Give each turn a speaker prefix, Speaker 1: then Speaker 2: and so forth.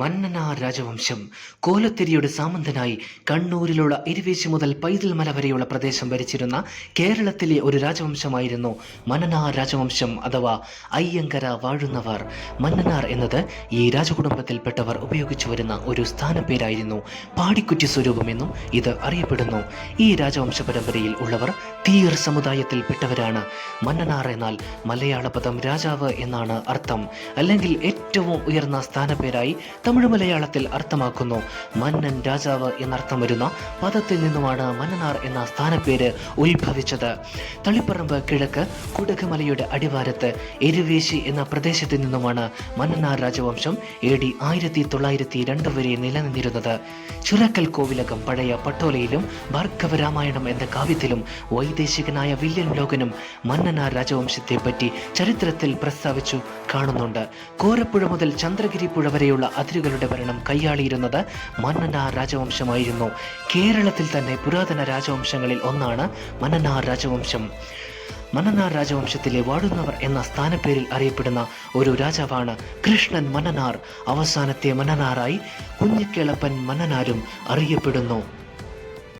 Speaker 1: മന്നനാർ രാജവംശം. കോലത്തിരിയുടെ സാമന്തനായി കണ്ണൂരിലുള്ള ഇരുവേശി മുതൽ പൈതൽ മല വരെയുള്ള പ്രദേശം ഭരിച്ചിരുന്ന കേരളത്തിലെ ഒരു രാജവംശമായിരുന്നു മന്നനാർ രാജവംശം അഥവാ അയ്യങ്കര വാഴുന്നവർ. മന്നനാർ എന്നത് ഈ രാജകുടുംബത്തിൽപ്പെട്ടവർ ഉപയോഗിച്ചു വരുന്ന ഒരു സ്ഥാനപ്പേരായിരുന്നു. പാടിക്കുറ്റി സ്വരൂപമെന്നും ഇത് അറിയപ്പെടുന്നു. ഈ രാജവംശ പരമ്പരയിൽ ഉള്ളവർ തീർ സമുദായത്തിൽപ്പെട്ടവരാണ്. മന്നനാർ എന്നാൽ മലയാള പദം രാജാവ് എന്നാണ് അർത്ഥം. അല്ലെങ്കിൽ ഏറ്റവും ഉയർന്ന സ്ഥാനപ്പേരായി തമിഴ് മലയാളത്തിൽ അർത്ഥമാക്കുന്നു. മന്നൻ രാജാവ് എന്നർത്ഥം വരുന്ന പദത്തിൽ നിന്നുമാണ് മന്നനാർ എന്ന സ്ഥാനപ്പേര് ഉത്ഭവിച്ചത്. തളിപ്പറമ്പ് കിഴക്ക് കുടകുമലയുടെ അടിവാരത്ത് എരുവേശി എന്ന പ്രദേശത്ത് നിന്നുമാണ് മന്നനാർ രാജവംശം എ ഡി ആയിരത്തി തൊള്ളായിരത്തി രണ്ട് വരെ നിലനിന്നിരുന്നത്. ചുരക്കൽ കോവിലകം പഴയ പട്ടോലയിലും ഭാർഗവരാമായണം എന്ന കാവ്യത്തിലും വൈദേശികനായ വില്യം ലോകനും മന്നനാർ രാജവംശത്തെ പറ്റി ചരിത്രത്തിൽ പ്രസ്താവിച്ചു കാണുന്നുണ്ട്. കോരപ്പുഴ മുതൽ ചന്ദ്രഗിരി പുഴ വരെയുള്ള അതിരുകളുടെ ഭരണം കൈയാളിയിരുന്നത് മന്നനാർ രാജവംശമായിരുന്നു. കേരളത്തിൽ തന്നെ പുരാതന രാജവംശങ്ങളിൽ ഒന്നാണ് മന്നനാർ രാജവംശം. മന്നനാർ രാജവംശത്തിലെ വാടുന്നവർ എന്ന സ്ഥാനപ്പേരിൽ അറിയപ്പെടുന്ന ഒരു രാജാവാണ് കൃഷ്ണൻ മന്നനാർ. അവസാനത്തെ മന്നനാറായി കുഞ്ഞിക്കേളപ്പൻ മന്നനാരും അറിയപ്പെടുന്നു.